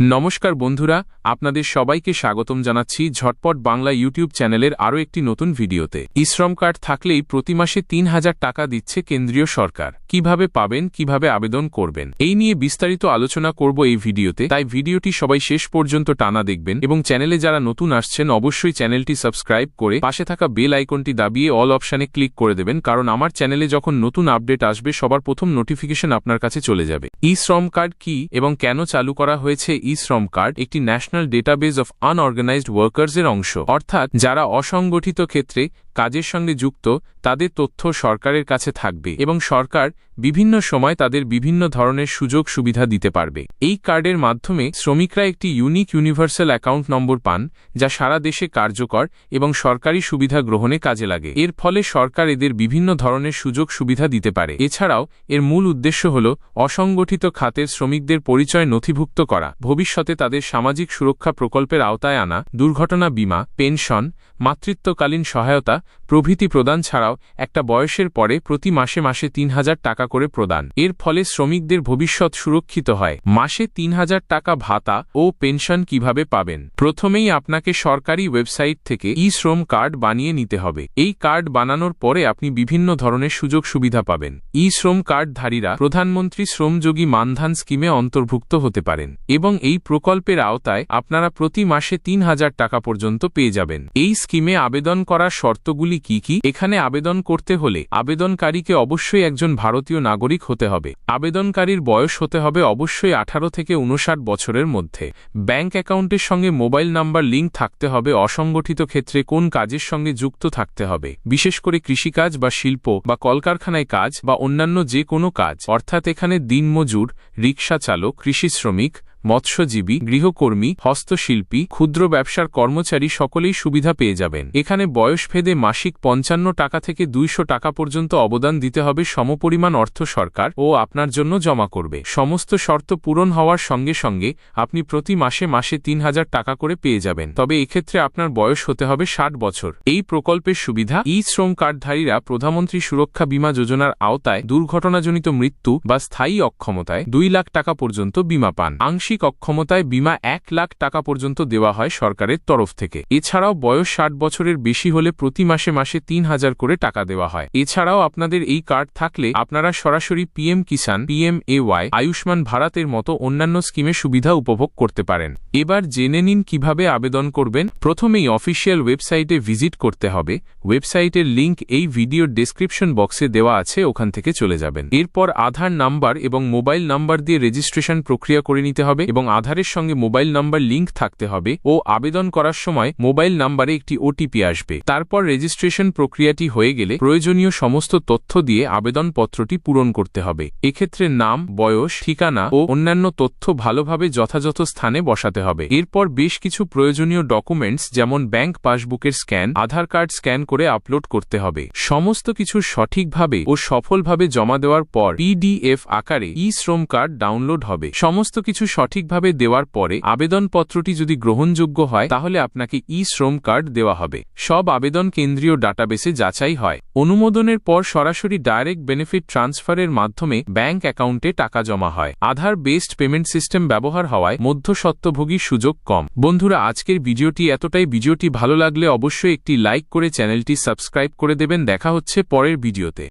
নমস্কার বন্ধুরা, আপনাদের সবাইকে স্বাগতম জানাচ্ছি ঝটপট বাংলা ইউটিউব চ্যানেলের আরও একটি নতুন ভিডিওতে। ইশ্রম কার্ড থাকলেই প্রতি মাসে তিন হাজার টাকা দিচ্ছে কেন্দ্রীয় সরকার। কীভাবে পাবেন, কীভাবে আবেদন করবেন, এই নিয়ে বিস্তারিত আলোচনা করব এই ভিডিওতে। তাই ভিডিওটি সবাই শেষ পর্যন্ত টানা দেখবেন এবং চ্যানেলে যারা নতুন আসছেন, অবশ্যই চ্যানেলটি সাবস্ক্রাইব করে পাশে থাকা বেল আইকনটি দাবিয়ে অল অপশানে ক্লিক করে দেবেন, কারণ আমার চ্যানেলে যখন নতুন আপডেট আসবে, সবার প্রথম নোটিফিকেশন আপনার কাছে চলে যাবে। ই শ্রম কার্ড কি এবং কেন চালু করা হয়েছে ই শ্রম কার্ড একটি ন্যাশনাল ডেটাবেজ অফ আনঅর্গানাইজড ওয়ার্কার্সের অংশ। অর্থাৎ যারা অসংগঠিত ক্ষেত্রে কাজের সঙ্গে যুক্ত, তাদের তথ্য সরকারের কাছে থাকবে এবং সরকার বিভিন্ন সময় তাদের বিভিন্ন ধরনের সুযোগ সুবিধা দিতে পারবে। এই কার্ডের মাধ্যমে শ্রমিকরা একটি ইউনিক ইউনিভার্সাল অ্যাকাউন্ট নম্বর পান, যা সারা দেশে কার্যকর এবং সরকারি সুবিধা গ্রহণে কাজে লাগে। এর ফলে সরকার এদের বিভিন্ন ধরনের সুযোগ সুবিধা দিতে পারে। এছাড়াও, এর মূল উদ্দেশ্য হল অসংগঠিত খাতের শ্রমিকদের পরিচয় নথিভুক্ত করা। ভবিষ্যতে তাদের সামাজিক সুরক্ষা প্রকল্পের আওতায় আনা, দুর্ঘটনা বীমা, পেনশন, মাতৃত্বকালীন সহায়তা প্রভৃতি প্রদান ছাড়াও একটা বয়সের পরে প্রতি মাসে মাসে তিন হাজার টাকা করে প্রদান। এর ফলে শ্রমিকদের ভবিষ্যৎ সুরক্ষিত হয়। মাসে তিন হাজার টাকা ভাতা ও পেনশন কীভাবে পাবেন? প্রথমেই আপনাকে সরকারি ওয়েবসাইট থেকে ই শ্রম কার্ড বানিয়ে নিতে হবে। এই কার্ড বানানোর পরে আপনি বিভিন্ন ধরনের সুযোগ সুবিধা পাবেন। ই শ্রম কার্ডধারীরা প্রধানমন্ত্রী শ্রমযোগী মানধান স্কিমে অন্তর্ভুক্ত হতে পারেন এবং এই প্রকল্পের আওতায় আপনারা প্রতি মাসে তিন হাজার টাকা পর্যন্ত পেয়ে যাবেন। এই স্কিমে আবেদন করার শর্তগুলি কি কি? এখানে আবেদন করতে হলে আবেদনকারীকে অবশ্যই একজন ভারতীয় নাগরিক হতে হবে। আবেদনকারীর বয়স হতে হবে অবশ্যই আঠারো থেকে উনষাট বছরের মধ্যে। ব্যাংক অ্যাকাউন্টের সঙ্গে মোবাইল নাম্বার লিঙ্ক থাকতে হবে, অসংগঠিত ক্ষেত্রে কোন কাজের সঙ্গে যুক্ত থাকতে হবে। বিশেষ করে কৃষিকাজ বা শিল্প বা কলকারখানায় কাজ বা অন্যান্য যে কোনো কাজ, অর্থাৎ এখানে দিনমজুর রিক্সা চালক কৃষি শ্রমিক মৎস্যজীবী, গৃহকর্মী, হস্তশিল্পী, ক্ষুদ্র ব্যবসার কর্মচারী সকলেই সুবিধা পেয়ে যাবেন। এখানে বয়সভেদে মাসিক পঞ্চান্ন টাকা থেকে দুইশো টাকা পর্যন্ত অবদান দিতে হবে সমপরিমাণ অর্থ সরকার ও আপনার জন্য জমা করবে। সমস্ত শর্ত পূরণ হওয়ার সঙ্গে সঙ্গে আপনি প্রতি মাসে মাসে তিন হাজার টাকা করে পেয়ে যাবেন। তবে এক্ষেত্রে আপনার বয়স হতে হবে ষাট বছর। এই প্রকল্পের সুবিধা ই শ্রম কার্ডধারীরা প্রধানমন্ত্রী সুরক্ষা বীমা যোজনার আওতায় দুর্ঘটনাজনিত মৃত্যু বা স্থায়ী অক্ষমতায় দুই লাখ টাকা পর্যন্ত বিমা পান। আংশিক আংশিক অক্ষমতায় বিমা এক লাখ টাকা পর্যন্ত দেওয়া হয় সরকারের তরফ থেকে। এছাড়াও বয়স ষাট বছরের বেশি হলে প্রতি মাসে মাসে তিন হাজার করে টাকা দেওয়া হয়। এছাড়াও আপনাদের এই কার্ড থাকলে আপনারা সরাসরি PM Kisan PM A Y, Ayushman ভারতের মতো অন্যান্য স্কিমে সুবিধা উপভোগ করতে পারেন। এবার জেনে নিন কীভাবে আবেদন করবেন। প্রথমেই অফিসিয়াল ওয়েবসাইটে ভিজিট করতে হবে। ওয়েবসাইটের লিঙ্ক এই ভিডিওর ডেসক্রিপশন বক্সে দেওয়া আছে, ওখান থেকে চলে যাবেন। এরপর আধার নাম্বার এবং মোবাইল নাম্বার দিয়ে রেজিস্ট্রেশন প্রক্রিয়া করে নিতে হবে। এবং আধারের সঙ্গে মোবাইল নাম্বার লিঙ্ক থাকতে হবে ও আবেদন করার সময় মোবাইল নাম্বারে একটি ওটিপি আসবে। তারপর রেজিস্ট্রেশন প্রক্রিয়াটি হয়ে গেলে প্রয়োজনীয় সমস্ত তথ্য দিয়ে আবেদনপত্রটি পূরণ করতে হবে। এক্ষেত্রে নাম, বয়স, ঠিকানা ও অন্যান্য তথ্য ভালোভাবে যথাযথ স্থানে বসাতে হবে। এরপর বেশ কিছু প্রয়োজনীয় ডকুমেন্টস যেমন ব্যাংক পাসবুকের স্ক্যান, আধার কার্ড স্ক্যান করে আপলোড করতে হবে। সমস্ত কিছু সঠিকভাবে ও সফলভাবে জমা দেওয়ার পর পিডিএফ আকারে ই শ্রম কার্ড ডাউনলোড হবে। সমস্ত কিছু সঠিকভাবে দেওয়ার পরে আবেদনপত্রটি যদি গ্রহণযোগ্য হয়, তাহলে আপনাকে ই শ্রম কার্ড দেওয়া হবে। সব আবেদন কেন্দ্রীয় ডাটাবেসে যাচাই হয়। অনুমোদনের পর সরাসরি ডাইরেক্ট বেনিফিট ট্রান্সফারের মাধ্যমে ব্যাংক অ্যাকাউন্টে টাকা জমা হয়। আধার বেসড পেমেন্ট সিস্টেম ব্যবহার হওয়ায় মধ্যস্বত্বভোগীর সুযোগ কম। বন্ধুরা, আজকের ভিডিওটি এতটাই। ভিডিওটি ভালো লাগলে অবশ্যই একটি লাইক করে চ্যানেলটি সাবস্ক্রাইব করে দেবেন। দেখা হচ্ছে পরের ভিডিওতে।